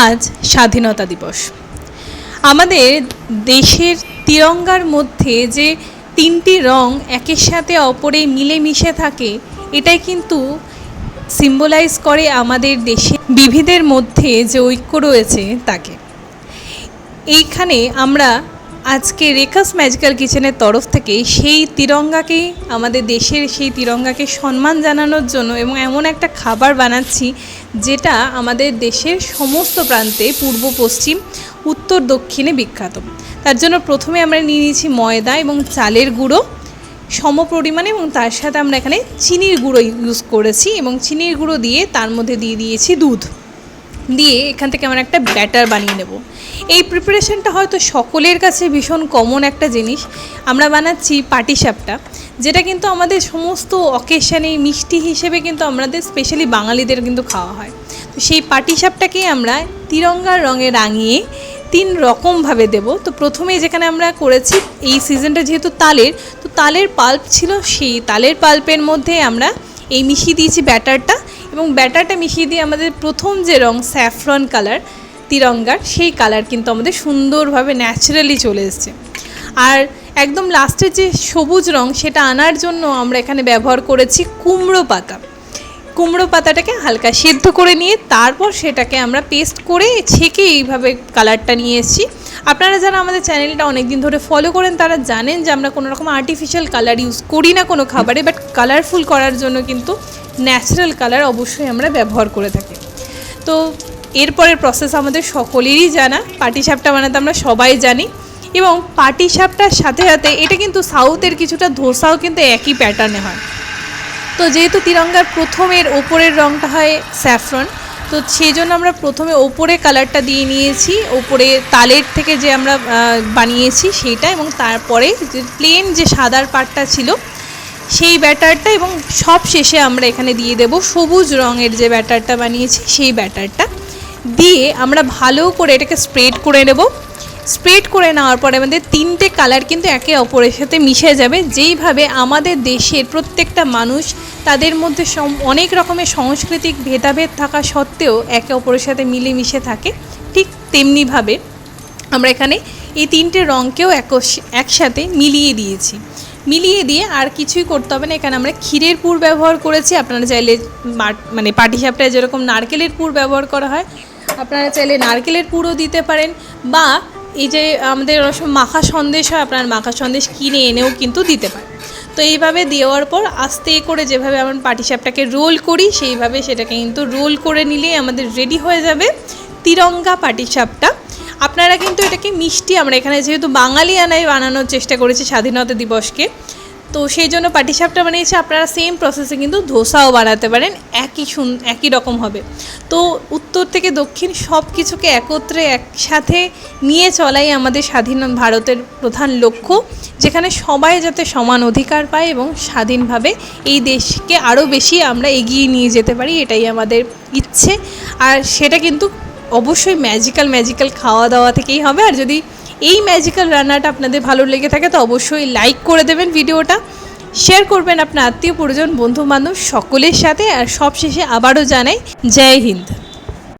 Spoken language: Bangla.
আজ স্বাধীনতা দিবস। আমাদের দেশের তিরঙ্গার মধ্যে যে তিনটি রং একের সাথে অপরে মিলেমিশে থাকে, এটাই কিন্তু সিম্বলাইজ করে আমাদের দেশে বিবিধের মধ্যে যে ঐক্য রয়েছে তাকে। এইখানে আমরা আজকে রেখাস ম্যাজিক্যাল কিচেনের তরফ থেকে সেই তিরঙ্গাকে, আমাদের দেশের সেই তিরঙ্গাকে সম্মান জানানোর জন্য এবং এমন একটা খাবার বানাচ্ছি যেটা আমাদের দেশের সমস্ত প্রান্তে পূর্ব, পশ্চিম, উত্তর, দক্ষিণে বিখ্যাত। তার জন্য প্রথমে আমরা নিয়ে নিয়েছি ময়দা এবং চালের গুঁড়ো সম পরিমাণে এবং তার সাথে আমরা এখানে চিনির গুঁড়ো ইউজ করেছি এবং চিনির গুঁড়ো দিয়ে তার মধ্যে দিয়ে দিয়েছি দুধ। দিয়ে এখান থেকে আমরা একটা ব্যাটার বানিয়ে নেব। এই প্রিপারেশনটা হয়তো সকলের কাছে ভীষণ কমন একটা জিনিস। আমরা বানাচ্ছি পাটিসাপটা যেটা কিন্তু আমাদের সমস্ত অকেশানে মিষ্টি হিসেবে কিন্তু আমাদের স্পেশালি বাঙালিদের কিন্তু খাওয়া হয়। তো সেই পাটিসাপটাকে আমরা তিরঙ্গার রঙে রাঙিয়ে তিন রকমভাবে দেব। তো প্রথমেই যেখানে আমরা করেছি এই সিজনটা যেহেতু তালের, তো তালের পাল্প ছিল সেই তালের পাল্পের মধ্যে আমরা এই মিশিয়ে দিয়েছি ব্যাটারটা। এবং ব্যাটারটা মিশিয়ে দিয়ে আমাদের প্রথম যে রং, স্যাফরন কালার, তিরঙ্গার, সেই কালার কিন্তু আমাদের সুন্দরভাবে ন্যাচারালি চলে এসছে। আর একদম লাস্টের যে সবুজ রং, সেটা আনার জন্য আমরা এখানে ব্যবহার করেছি কুমড়ো পাতা। কুমড়ো পাতাটাকে হালকা সেদ্ধ করে নিয়ে তারপর সেটাকে আমরা পেস্ট করে ছেঁকে এইভাবে কালারটা নিয়ে এসেছি। আপনারা যারা আমাদের চ্যানেলটা অনেক দিন ধরে ফলো করেন, তারা জানেন যে আমরা কোনো রকম আর্টিফিশিয়াল কালার ইউজ করি না কোনো খাবারে বাট কালারফুল করার জন্য কিন্তু ন্যাচারাল কালার অবশ্যই আমরা ব্যবহার করে থাকি। তো এরপরের প্রসেস আমাদের সকলেরই জানা। পাটিসাপটা বানাতে আমরা সবাই জানি। এবং পাটিসাপটার সাথে সাথে এটা কিন্তু সাউথের কিছুটা ধোসাও কিন্তু একই প্যাটার্নে হয়। তো যেহেতু তিরঙ্গার প্রথমের ওপরের রঙটা হয় স্যাফরন তো সেই জন্য আমরা প্রথমে ওপরে কালারটা দিয়ে নিয়েছি। ওপরে তালের থেকে যে আমরা বানিয়েছি সেইটা এবং তারপরে যে প্লেন যে সাদার পাটটা ছিল সেই ব্যাটারটা এবং সব শেষে আমরা এখানে দিয়ে দেব সবুজ রঙের যে ব্যাটারটা বানিয়েছি সেই ব্যাটারটা। দিয়ে আমরা ভালো করে এটাকে স্প্রেড করে নেব। স্প্রেড করে নেওয়ার পরে আমাদের তিনটে কালার কিন্তু একে অপরের সাথে মিশে যাবে। যেইভাবে আমাদের দেশের প্রত্যেকটা মানুষ তাদের মধ্যে অনেক রকমের সাংস্কৃতিক ভেদাভেদ থাকা সত্ত্বেও একে অপরের সাথে মিলেমিশে থাকে। ঠিক তেমনিভাবে আমরা এখানে এই তিনটে রঙকেও একস- একসাথে মিলিয়ে দিয়েছি। মিলিয়ে দিয়ে আর কিছুই করতে হবে না। এখানে আমরা ক্ষীরের পুর ব্যবহার করেছি। আপনারা চাইলে মানে পাটিসাপটায় যেরকম নারকেলের পুর ব্যবহার করা হয়, আপনারা চাইলে নারকেলের পুরও দিতে পারেন। বা এই যে আমাদের সময় মাখা সন্দেশ হয়, আপনার মাখা সন্দেশ কিনে এনেও কিন্তু দিতে পারেন। তো এইভাবে দেওয়ার পর আস্তে করে যেভাবে আমরা পাটিসাপটাকে রোল করি, সেইভাবে সেটাকে কিন্তু রোল করে নিলেই আমাদের রেডি হয়ে যাবে তিরঙ্গা পাটিসাপটা আপনারা কিন্তু এটাকে মিষ্টি, আমরা এখানে যেহেতু বাঙালি আনায় বানানোর চেষ্টা করেছি স্বাধীনতা দিবসকে, তো সেই জন্য পাটিসাপটা বানিয়েছি। আপনারা সেম প্রসেসে কিন্তু ধোসাও বানাতে পারেন, একই সুন, একই রকম হবে। তো উত্তর থেকে দক্ষিণ সব কিছুকে একত্রে একসাথে নিয়ে চলাই আমাদের স্বাধীন ভারতের প্রধান লক্ষ্য, যেখানে সবাই যাতে সমান অধিকার পায় এবং স্বাধীনভাবে এই দেশকে আরও বেশি আমরা এগিয়ে নিয়ে যেতে পারি, এটাই আমাদের ইচ্ছে। আর সেটা কিন্তু অবশ্যই ম্যাজিক্যাল ম্যাজিক্যাল খাওয়া দাওয়া থেকেই হবে। আর যদি এই ম্যাজিক্যাল রান্নাটা আপনাদের ভালো লেগে থাকে, তো অবশ্যই লাইক করে দেবেন ভিডিওটা। শেয়ার করবেন আপনার আত্মীয়, পরিজন বন্ধু বান্ধব সকলের সাথে। আর সবশেষে আবারও জানাই, জয় হিন্দ।